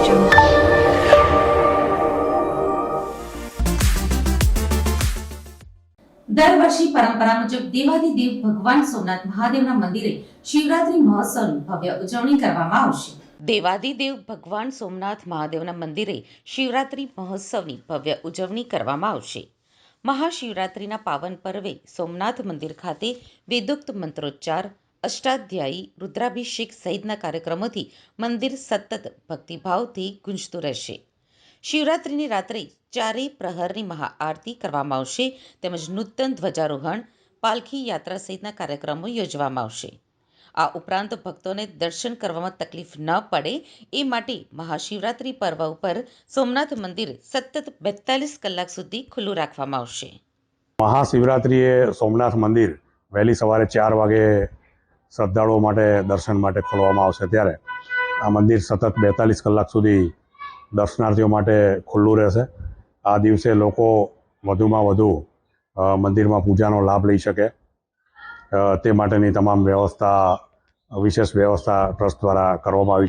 દર વર્ષે પરંપરા મુજબ દેવાદી દેવ ભગવાન સોમનાથ મહાદેવના મંદિરે શિવરાત્રી મહોત્સવની ભવ્ય ઉજવણી કરવામાં આવશે. દેવાદિદેવ ભગવાન સોમનાથ મહાદેવના મંદિરે શિવરાત્રી મહોત્સવની ભવ્ય ઉજવણી કરવામાં આવશે. મહાશિવરાત્રિના પાવન પર્વે સોમનાથ મંદિર ખાતે વેદોક્ત મંત્રોચ્ચાર અષ્ટાધ્યાયી રુદ્રાભિષેક સહિતના કાર્યક્રમોથી મંદિર સતત ભક્તિભાવથી ગુંજતું રહેશે. શિવરાત્રિની રાત્રે ચારેય પ્રહરની મહાઆરતી કરવામાં આવશે, તેમજ નૂતન ધ્વજારોહણ, પાલખી યાત્રા સહિતના કાર્યક્રમો યોજવામાં આવશે. આ ઉપરાંત ભક્તોને દર્શન કરવામાં તકલીફ ન પડે એ માટે મહાશિવરાત્રિ પર્વ ઉપર સોમનાથ મંદિર સતત બેતાલીસ કલાક સુધી ખુલ્લું રાખવામાં આવશે. મહાશિવરાત્રિએ સોમનાથ મંદિર વહેલી સવારે ચાર વાગે શ્રદ્ધાળુઓ માટે દર્શન માટે ખોલવામાં આવશે ત્યારે આ મંદિર સતત બેતાલીસ કલાક સુધી દર્શનાર્થીઓ માટે ખુલ્લું રહેશે. આ દિવસે લોકો વધુમાં વધુ મંદિરમાં પૂજાનો લાભ લઈ શકે. તે માટેની તમામ વ્યવસ્થા, વિશેષ વ્યવસ્થા ટ્રસ્ટ દ્વારા કરવામાં આવી છે.